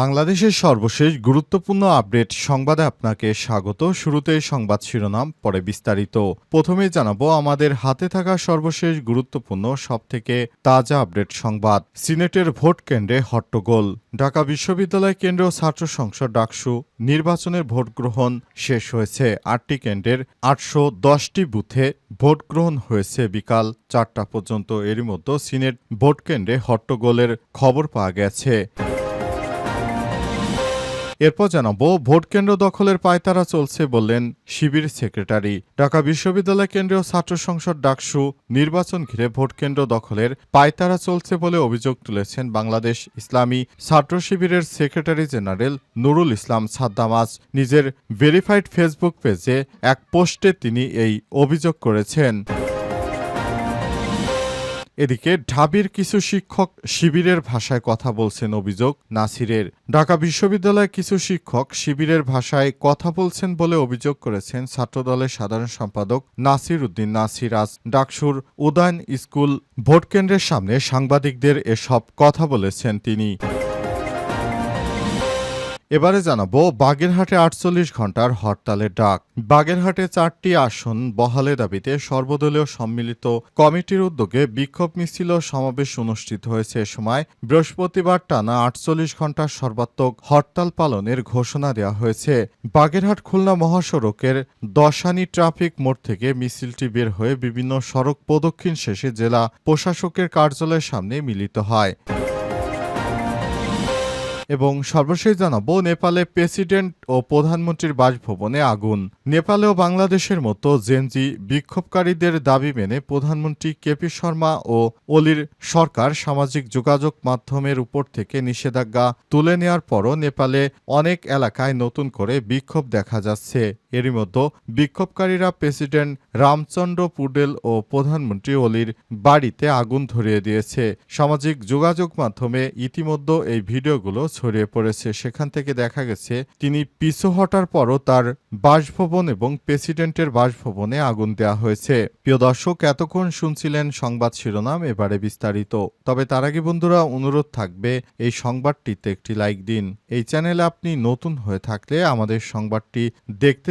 বাংলাদেশের সর্বশেষ গুরুত্বপূর্ণ আপডেট সংবাদে আপনাকে স্বাগত। শুরুতে সংবাদ শিরোনাম, পরে বিস্তারিত। প্রথমে জানাব, আমাদের হাতে থাকা সর্বশেষ গুরুত্বপূর্ণ, সবথেকে তাজা আপডেট সংবাদ। সিনেটের ভোট কেন্দ্রে হট্টগোল। ঢাকা বিশ্ববিদ্যালয় কেন্দ্র ছাত্র সংসদ ডাকসু নির্বাচনের ভোট গ্রহণ শেষ হয়েছে। আটটি কেন্দ্রের আটশো দশটি বুথে ভোট গ্রহণ হয়েছে বিকাল চারটা পর্যন্ত। এরই মধ্যে সিনেট ভোট কেন্দ্রে হট্টগোলের খবর পাওয়া গেছে। এরপর জানাব, ভোট কেন্দ্র দখলের পায়তারা চলছে বললেন শিবির সেক্রেটারি। ঢাকা বিশ্ববিদ্যালয় কেন্দ্রীয় ছাত্র সংসদ ডাকসু নির্বাচন ঘিরে ভোট কেন্দ্র দখলের পায়তারা চলছে বলে অভিযোগ তুলেছেন বাংলাদেশ ইসলামী ছাত্র শিবিরের সেক্রেটারি জেনারেল নুরুল ইসলাম সাদ্দামাজ। নিজের ভেরিফাইড ফেসবুক পেজে এক পোস্টে তিনি এই অভিযোগ করেছেন। এদিকে ঢাবির কিছু শিক্ষক শিবিরের ভাষায় কথা বলছেন অভিযোগ, নাসিরের ঢাকা বিশ্ববিদ্যালয়ে কিছু শিক্ষক শিবিরের ভাষায় কথা বলছেন বলে অভিযোগ করেছেন ছাত্রদলের সাধারণ সম্পাদক নাসির উদ্দিন নাসির। আজ ডাকসুর উদয়ন স্কুল ভোটকেন্দ্রের সামনে সাংবাদিকদের এসব কথা বলেছেন তিনি। এবারে জানাব, বাগেরহাটে আটচল্লিশ ঘণ্টার হরতালের ডাক। বাগেরহাটে চারটি আসন বহালে দাবিতে সর্বদলীয় সম্মিলিত কমিটির উদ্যোগে বিক্ষোভ মিছিল ও সমাবেশ অনুষ্ঠিত হয়েছে এ সময়। বৃহস্পতিবার টানা আটচল্লিশ ঘণ্টার সর্বাত্মক হরতাল পালনের ঘোষণা দেওয়া হয়েছে। বাগেরহাট খুলনা মহাসড়কের দশানি ট্রাফিক মোড় থেকে মিছিলটি বের হয়ে বিভিন্ন সড়ক প্রদক্ষিণ শেষে জেলা প্রশাসকের কার্যালয়ের সামনে মিলিত হয়। এবং সর্বশেষ জানাব, নেপালে প্রেসিডেন্ট ও প্রধানমন্ত্রীর বাসভবনে আগুন। নেপালে ও বাংলাদেশের মতো জেনজি বিক্ষোভকারীদের দাবি মেনে প্রধানমন্ত্রী কেপি শর্মা ও অলির সরকার সামাজিক যোগাযোগ মাধ্যমের উপর থেকে নিষেধাজ্ঞা তুলে নেওয়ার পরও নেপালে অনেক এলাকায় নতুন করে বিক্ষোভ দেখা যাচ্ছে। এরই মধ্যে বিক্ষোভকারীরা প্রেসিডেন্ট রামচন্দ্র পুডেল ও প্রধানমন্ত্রী অলির বাড়িতে আগুন ধরিয়ে দিয়েছে। সামাজিক যোগাযোগ মাধ্যমে ইতিমধ্যে এই ভিডিওগুলো ছড়িয়ে পড়েছে। সেখান থেকে দেখা গেছে, তিনি পিছু হটার পরও তার বাসভবন এবং প্রেসিডেন্টের বাসভবনে আগুন দেওয়া হয়েছে। প্রিয় দর্শক, এতক্ষণ শুনছিলেন সংবাদ শিরোনাম, এবারে বিস্তারিত। তবে তার আগে বন্ধুরা, অনুরোধ থাকবে, এই সংবাদটিতে একটি লাইক দিন। এই চ্যানেলে আপনি নতুন হয়ে থাকলে আমাদের সংবাদটি দেখতে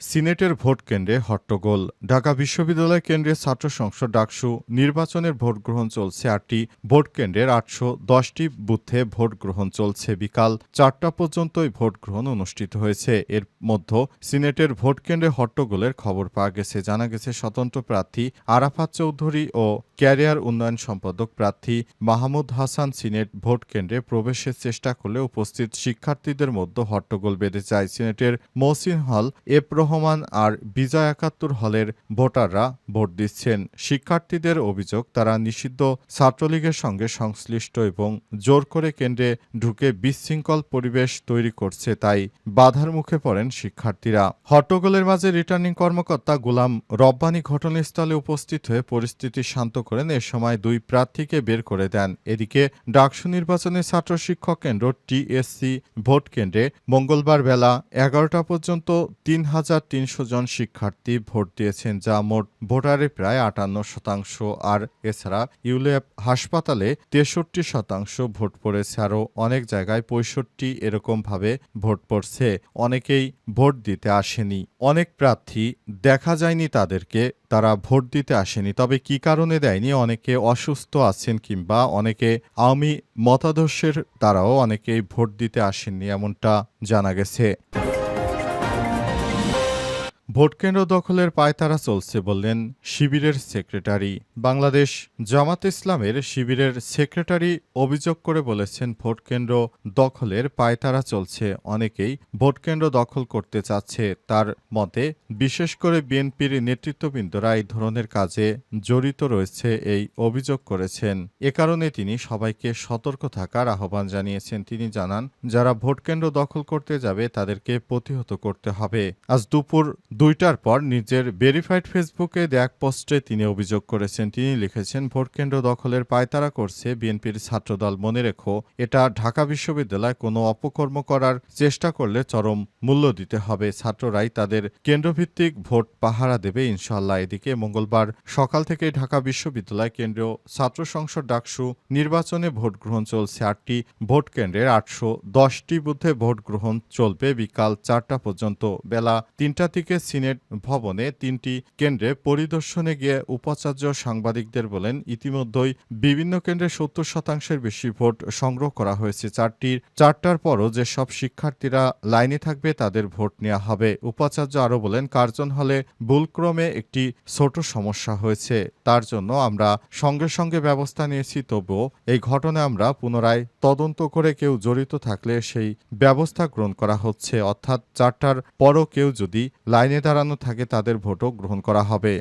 সিনেটের ভোট কেন্দ্রে হট্টগোল। ঢাকা বিশ্ববিদ্যালয় কেন্দ্রে ছাত্র সংসদ ডাকসু নির্বাচনের ভোট গ্রহণ চলছে আটটি। ভোট কেন্দ্রের আটশো দশটি বুথে ভোট গ্রহণ চলছে বিকাল চারটা পর্যন্তই ভোট গ্রহণ অনুষ্ঠিত হয়েছে। এর মধ্যে সিনেটের ভোট কেন্দ্রে হট্টগোলের খবর পাওয়া গেছে। জানা গেছে, স্বতন্ত্র প্রার্থী আরাফাত চৌধুরী ও ক্যারিয়ার উন্নয়ন সম্পাদক প্রার্থী মাহমুদ হাসান সিনেট ভোট কেন্দ্রে প্রবেশের চেষ্টা করলে উপস্থিত শিক্ষার্থীদের মধ্যে হট্টগোল বেড়ে যায়। সিনেটের মহসিন হল এফ রহমান আর বিজয় একাত্তর হলের ভোটাররা ভোট দিচ্ছেন। শিক্ষার্থীদের অভিযোগ, তারা নিষিদ্ধ। ছাত্রলীগের সঙ্গে সংশ্লিষ্ট এবং জোর করে কেন্দ্রে ঢুকে বিশৃঙ্খল পরিবেশ তৈরি করছে তাই বাধার মুখে পড়েন শিক্ষার্থীরা। হট্টগোলের মাঝে রিটার্নিং কর্মকর্তা গোলাম রব্বানি ঘটনাস্থলে উপস্থিত হয়ে পরিস্থিতি শান্ত করেন। এ সময় দুই প্রার্থীকে বের করে দেন। এদিকে ডাকসু নির্বাচনে ছাত্র শিক্ষক কেন্দ্র টিএসসি ভোট কেন্দ্রে মঙ্গলবার বেলা এগারোটা পর্যন্ত তিন হাজার তিনশো জন শিক্ষার্থী ভোট দিয়েছেন, যা মোট ভোটারের প্রায় আটান্ন শতাংশ। আর এছাড়া ইউলেপ হাসপাতালে তেষট্টি শতাংশ ভোট পড়েছে, আরও অনেক জায়গায় পঁয়ষট্টি এরকমভাবে ভোট পড়ছে। অনেকেই ভোট দিতে আসেনি। অনেক প্রার্থী দেখা যায়নি তাদেরকে, তারা ভোট দিতে আসেনি। তবে কি কারণে দেয়নি? অনেকে অসুস্থ আছেন কিংবা অনেকে আওয়ামী মতাদর্শের, তারাও অনেকেই ভোট দিতে আসেননি, এমনটা জানা গেছে। ভোটকেন্দ্র দখলের পায়তারা চলছে বললেন শিবিরের সেক্রেটারি। বাংলাদেশ জামাত ইসলামের শিবিরের সেক্রেটারি অভিযোগ করে বলেছেন, ভোটকেন্দ্র দখলের পায়তারা চলছে, অনেকেই ভোটকেন্দ্র দখল করতে চাচ্ছে। তার মতে, বিশেষ করে বিএনপির নেতৃত্ববৃন্দরা এই ধরনের কাজে জড়িত রয়েছে এই অভিযোগ করেছেন। এ কারণে তিনি সবাইকে সতর্ক থাকার আহ্বান জানিয়েছেন। তিনি জানান, যারা ভোটকেন্দ্র দখল করতে যাবে তাদেরকে প্রতিহত করতে হবে। আজ দুপুর দুইটার পর নিজের ভেরিফাইড ফেসবুকে এক পোস্টে তিনি অভিযোগ করেছেন, তিনি লিখেছেন ভোটকেন্দ্র দখলের পায়তারা করছে, বিএনপির ছাত্রদল মনে রেখো, এটা ঢাকা বিশ্ববিদ্যালয় কোনো অপকর্ম করার চেষ্টা করলে চরম মূল্য দিতে হবে। ছাত্ররাই তাদের কেন্দ্রভিত্তিক ভোট পাহারা দেবে ইনশাল্লাহ এদিকে মঙ্গলবার সকাল থেকে ঢাকা বিশ্ববিদ্যালয় কেন্দ্রীয় ছাত্র সংসদ ডাকসু নির্বাচনে ভোট গ্রহণ চলছে। আটটি ভোট কেন্দ্রের আটশো দশটি বুথে ভোট গ্রহণ চলবে। বিকাল চারটা পর্যন্ত বেলা তিনটা থেকে সিনেট ভবনে তিনটি কেন্দ্রে পরিদর্শনে গিয়ে উপাচার্য সাংবাদিকদের বলেন, ইতিমধ্যেই বিভিন্ন কেন্দ্রে সত্তর শতাংশের বেশি ভোট সংগ্রহ করা হয়েছে। চারটির, চারটার পরও যেসব শিক্ষার্থীরা লাইনে থাকবে তাদের ভোট নেওয়া হবে। উপাচার্য আরও বলেন, কার্জন হলে ভুলক্রমে একটি ছোট সমস্যা হয়েছে। তার জন্য আমরা সঙ্গে সঙ্গে ব্যবস্থা নিয়েছি, তবুও এই ঘটনায় আমরা পুনরায় তদন্ত করে কেউ জড়িত থাকলে সেই ব্যবস্থা গ্রহণ করা হচ্ছে। অর্থাৎ চারটার পরও কেউ যদি লাইনে দাঁড়ানো থাকে তাদের ভোটও গ্রহণ করা হবে।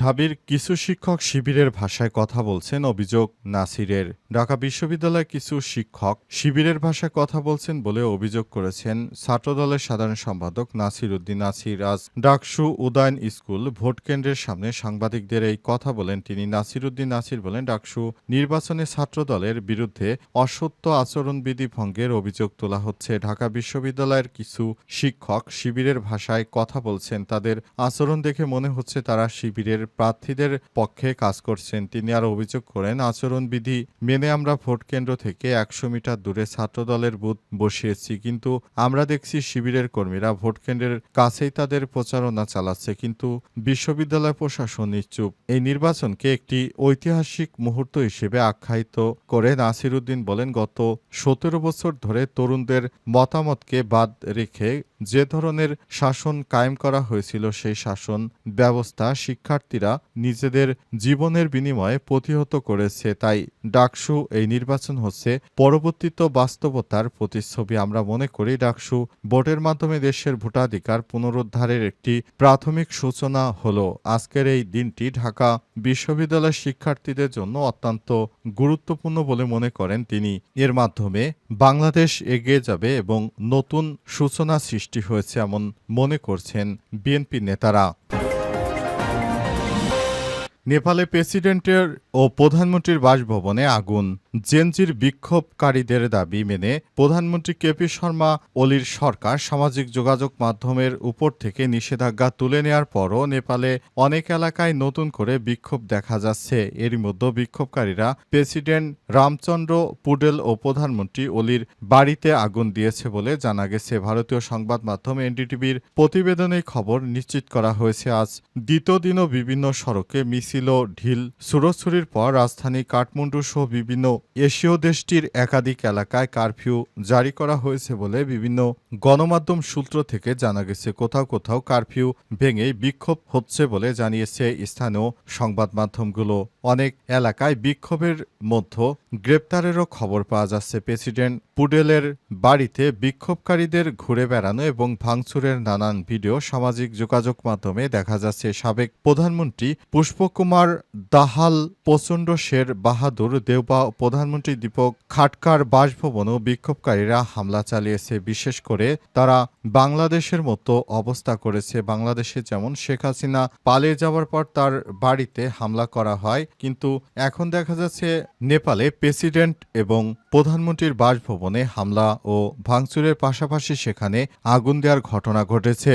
ঢাবির কিছু শিক্ষক শিবিরের ভাষায় কথা বলছেন অভিযোগ নাসিরের। ঢাকা বিশ্ববিদ্যালয়ের কিছু শিক্ষক শিবিরের ভাষায় কথা বলছেন বলে অভিযোগ করেছেন ছাত্রদলের সাধারণ সম্পাদক নাসির উদ্দিন নাসির। আজ ডাকসু উদয়ন স্কুল ভোট কেন্দ্রের সামনে সাংবাদিকদের এই কথা বলেন তিনি। নাসির উদ্দিন নাসির বলেন, ডাকসু নির্বাচনে ছাত্রদলের বিরুদ্ধে অসত্য আচরণবিধি ভঙ্গের অভিযোগ তোলা হচ্ছে। ঢাকা বিশ্ববিদ্যালয়ের কিছু শিক্ষক শিবিরের ভাষায় কথা বলছেন। তাদের আচরণ দেখে মনে হচ্ছে তারা শিবিরের প্রার্থীদের পক্ষে কাজ করছেন তিনি আরও অভিযোগ করেন, আচরণবিধি মেনে আমরা ভোট কেন্দ্র থেকে একশো মিটার দূরে ছাত্রদলের বুথ বসিয়েছি, কিন্তু আমরা দেখছি শিবিরের কর্মীরা ভোট কেন্দ্রের কাছেই তাদের প্রচারণা চালাচ্ছে, কিন্তু বিশ্ববিদ্যালয় প্রশাসন নিশ্চুপ। এই নির্বাচনকে একটি ঐতিহাসিক মুহূর্ত হিসেবে আখ্যায়িত করে নাসির উদ্দিন বলেন, গত সতেরো বছর ধরে তরুণদের মতামতকে বাদ রেখে যে ধরনের শাসন কায়েম করা হয়েছিল সেই শাসন ব্যবস্থা শিক্ষার্থীরা নিজেদের জীবনের বিনিময়ে প্রতিহত করেছে। তাই ডাকসু এই নির্বাচন হচ্ছে পরবর্তীত বাস্তবতার প্রতিচ্ছবি। আমরা মনে করি ডাকসু ভোটের মাধ্যমে দেশের ভোটাধিকার পুনরুদ্ধারের একটি প্রাথমিক সূচনা হলো। আজকের এই দিনটি ঢাকা বিশ্ববিদ্যালয়ের শিক্ষার্থীদের জন্য অত্যন্ত গুরুত্বপূর্ণ বলে মনে করেন তিনি। এর মাধ্যমে বাংলাদেশ এগিয়ে যাবে এবং নতুন সূচনা সৃষ্টি হয়েছে এমন মনে করছেন বিএনপি নেতারা। নেপালে প্রেসিডেন্টের ও প্রধানমন্ত্রীর বাসভবনে আগুন। জেনজির বিক্ষোভকারীদের দাবি মেনে প্রধানমন্ত্রী কেপি শর্মা ওলির সরকার সামাজিক যোগাযোগ মাধ্যমের উপর থেকে নিষেধাজ্ঞা তুলে নেওয়ার পরও নেপালে অনেক এলাকায় নতুন করে বিক্ষোভ দেখা যাচ্ছে। এরই মধ্যে বিক্ষোভকারীরা প্রেসিডেন্ট রামচন্দ্র পুডেল ও প্রধানমন্ত্রী ওলির বাড়িতে আগুন দিয়েছে বলে জানা গেছে। ভারতীয় সংবাদ মাধ্যম এনডিটিভির প্রতিবেদনে খবর নিশ্চিত করা হয়েছে। আজ দ্বিতীয় দিনও বিভিন্ন সড়কে মিছিল ও ঢিল। সুরসুরির পর রাজধানী কাঠমান্ডু সহ বিভিন্ন এশীয় দেশটির একাধিক এলাকায় কারফিউ জারি করা হয়েছে বলে বিভিন্ন গণমাধ্যম সূত্র থেকে জানা গেছে। কোথাও কোথাও কারফিউ ভেঙে বিক্ষোভ হচ্ছে বলে জানিয়েছে স্থানীয় সংবাদ মাধ্যমগুলো অনেক এলাকায় বিক্ষোভের মধ্যে গ্রেপ্তারেরও খবর পাওয়া যাচ্ছে। প্রেসিডেন্ট পুডেলের বাড়িতে বিক্ষোভকারীদের ঘুরে বেড়ানো এবং ভাঙচুরের নানান ভিডিও সামাজিক যোগাযোগ মাধ্যমে দেখা যাচ্ছে। সাবেক প্রধানমন্ত্রী পুষ্পকুমার দাহাল, প্রচণ্ড শের বাহাদুর দেওবা, প্রধানমন্ত্রী দীপক খাটকার বাসভবনেও বিক্ষোভকারীরা হামলা চালিয়েছে। বিশেষ করে তারা বাংলাদেশের মতো অবস্থা করেছে। বাংলাদেশে যেমন শেখ হাসিনা পালিয়ে যাওয়ার পর তার বাড়িতে হামলা করা হয়, কিন্তু এখন দেখা যাচ্ছে নেপালে প্রেসিডেন্ট এবং প্রধানমন্ত্রীর বাসভবনে হামলা ও ভাঙচুরের পাশাপাশি সেখানে আগুন দেওয়ার ঘটনা ঘটেছে।